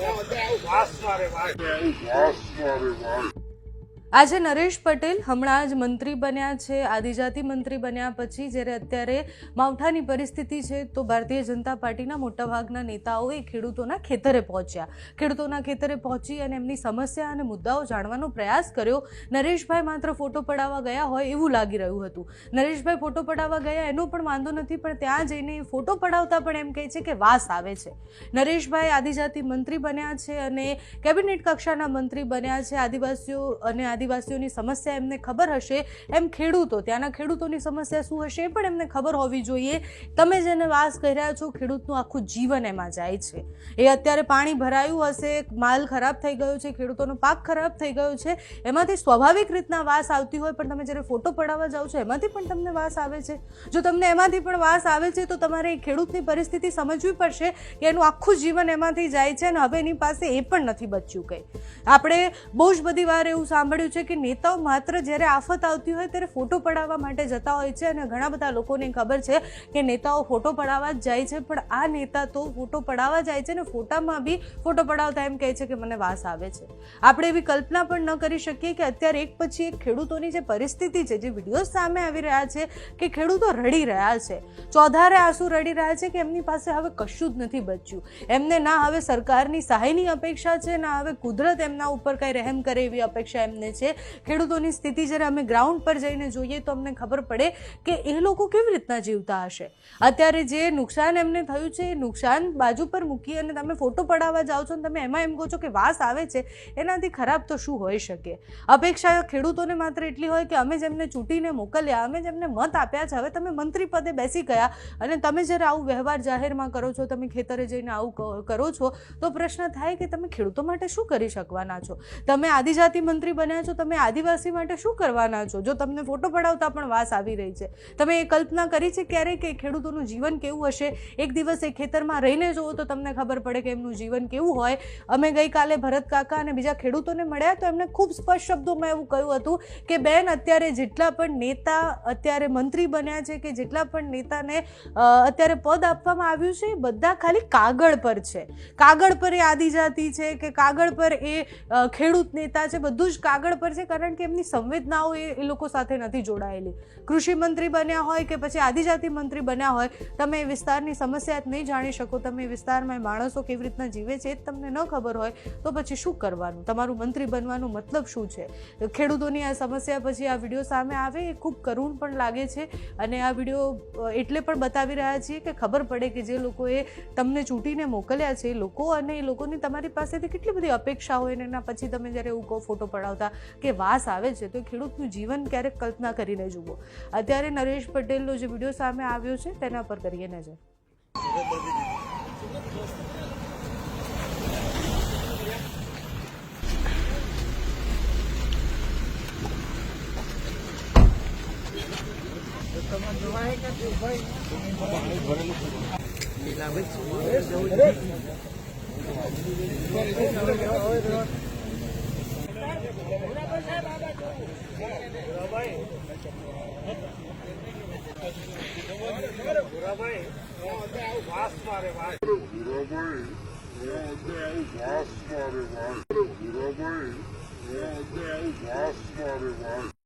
વાસ મારે વાસ મારે વાસ આજે નરેશ પટેલ હમણાં જ મંત્રી બન્યા છે, આદિજાતિ મંત્રી બન્યા પછી જ્યારે અત્યારે માવઠાની પરિસ્થિતિ છે તો ભારતીય જનતા પાર્ટીના મોટાભાગના નેતાઓએ ખેડૂતોના ખેતરે પહોંચ્યા. ખેડૂતોના ખેતરે પહોંચી અને એમની સમસ્યા અને મુદ્દાઓ જાણવાનો પ્રયાસ કર્યો. નરેશભાઈ માત્ર ફોટો પડાવવા ગયા હોય એવું લાગી રહ્યું હતું. નરેશભાઈ ફોટો પડાવવા ગયા એનો પણ વાંધો નથી, પણ ત્યાં જઈને ફોટો પડાવતા પણ એમ કહે છે કે વાસ આવે છે. નરેશભાઈ આદિજાતિ મંત્રી બન્યા છે અને કેબિનેટ કક્ષાના મંત્રી બન્યા છે, આદિવાસીઓ અને આદિવાસીઓની સમસ્યા એમને ખબર હશે, એમ ખેડૂતો, ત્યાંના ખેડૂતોની સમસ્યા શું હશે એ પણ એમને ખબર હોવી જોઈએ. તમે જેને વાસ કરી રહ્યા છો, ખેડૂતનું આખું જીવન એમાં જાય છે. એ અત્યારે પાણી ભરાયું હશે, માલ ખરાબ થઈ ગયો છે, ખેડૂતોનો પાક ખરાબ થઈ ગયો છે, એમાંથી સ્વાભાવિક રીતના વાસ આવતી હોય, પણ તમે જ્યારે ફોટો પડાવવા જાઓ છો, એમાંથી પણ તમને વાસ આવે છે. જો તમને એમાંથી પણ વાસ આવે છે, તો તમારે ખેડૂતની પરિસ્થિતિ સમજવી પડશે કે એનું આખું જીવન એમાંથી જાય છે અને હવે એની પાસે એ પણ નથી બચ્યું કંઈ. આપણે બહુ જ બધી વાર એવું સાંભળ્યું છે કે નેતાઓ માત્ર જ્યારે આફત આવતી હોય ત્યારે ફોટો પડાવવા માટે જતા હોય છે અને ઘણા બધા લોકોને ખબર છે કે નેતાઓ ફોટો પડાવવા જ જાય છે, પણ આ નેતા તો ફોટો પડાવવા જાય છે ને ફોટામાં બી ફોટો પડાવતા એમ કહે છે કે મને વાસ આવે છે. આપણે એવી કલ્પના પણ ન કરી શકીએ કે અત્યારે એક પછી એક ખેડૂતોની જે પરિસ્થિતિ છે, જે વીડિયો સામે આવી રહ્યા છે કે ખેડૂતો રડી રહ્યા છે. ચોધારે આંસુ રડી રહ્યા છે કે એમની પાસે હવે કશું જ નથી બચ્યું. એમને ના હવે સરકારની સહાયની અપેક્ષા છે, ના હવે કુદરત એમના ઉપર કંઈ રહેમ કરે એવી અપેક્ષા એમને છે. ખેડૂતોની સ્થિતિ જ્યારે અમે ગ્રાઉન્ડ પર જઈને જોઈએ તો અમને ખબર પડે કે એ લોકો કેવી રીતના જીવતા હશે. અત્યારે જે નુકસાન એમને થયું છે, એ નુકસાન બાજુ પર મૂકી અને તમે ફોટો પડાવવા જાઓ છો અને તમે એમાં એમ કહો છો કે વાસ આવે છે, એનાથી ખરાબ તો શું હોઈ શકે? અપેક્ષા ખેડૂતોને માત્ર એટલી હોય કે અમે જેમને ચૂંટીને મોકલ્યા, અમે જેમને મત આપ્યા છે. હવે તમે મંત્રી પદે બેસી ગયા અને તમે જ્યારે આવું વ્યવહાર જાહેરમાં કરો છો, તમે ખેતરે જઈને આવું કરો છો, તો પ્રશ્ન થાય કે તમે ખેડૂતો માટે શું કરી શકવાના છો? તમે આદિજાતિ મંત્રી બન્યા છો તમે આદિવાસી માટે શું કરવાના છો? જો તમને ફોટો પડાવતા પણ વાસ આવી રહી છે. તમે એ કલ્પના કરી છે ક્યારે કે ખેડૂતોનું જીવન કેવું હશે? એક દિવસ એ ખેતરમાં રહીને જુઓ તો તમને ખબર પડે કે એમનું જીવન કેવું હોય. અમે ગઈકાલે ભરત કાકા અને બીજા ખેડૂતોને મળ્યા તો એમણે ખૂબ સ્પષ્ટ શબ્દોમાં એવું કહ્યું હતું કે, બેન, અત્યારે જેટલા પણ નેતા અત્યારે મંત્રી બન્યા છે કે જેટલા પણ નેતાને અત્યારે પદ આપવામાં આવ્યું છે, એ બધા ખાલી કાગળ પર છે. કાગળ પર એ આદિજાતિ છે કે કાગળ પર એ ખેડૂત નેતા છે, બધું જ કાગળ પર છે, કારણ કે એમની સંવેદનાઓ એ લોકો સાથે નથી જોડાયેલી. કૃષિ મંત્રી બન્યા હોય કે પછી આદિજાતિ મંત્રી બન્યા હોય, તમે એ વિસ્તારની સમસ્યા નહીં જાણી શકો. તમે એ વિસ્તારમાં માણસો કેવી રીતના જીવે છે એ તમને ન ખબર હોય, તો પછી શું કરવાનું? તમારું મંત્રી બનવાનું મતલબ શું છે? ખેડૂતોની આ સમસ્યા પછી આ વીડિયો સામે આવે એ ખૂબ કરુણ પણ લાગે છે અને આ વીડિયો એટલે પણ બતાવી રહ્યા છીએ કે ખબર પડે કે જે લોકોએ તમને ચૂંટીને મોકલ્યા છે એ લોકો અને એ લોકોની તમારી પાસેથી કેટલી બધી અપેક્ષા હોય ને એના પછી તમે જ્યારે એવું કહો, ફોટો પડાવતા કે વાસ આવે છે, તો ખેડૂતનું જીવન ક્યારેક કલ્પના કરીને જુઓ. અત્યારે નરેશ પટેલનો જે વીડિયો સામે આવ્યો છે, તેના પર કરીએ નજર. ભૂરાભાઈ વાસ મારે ભાઈ ભૂરાભાઈ હું આજે આવું વાસ મારે ભાઈ ભૂરાભાઈ હું આજે આવું વાસ મારે ભાઈ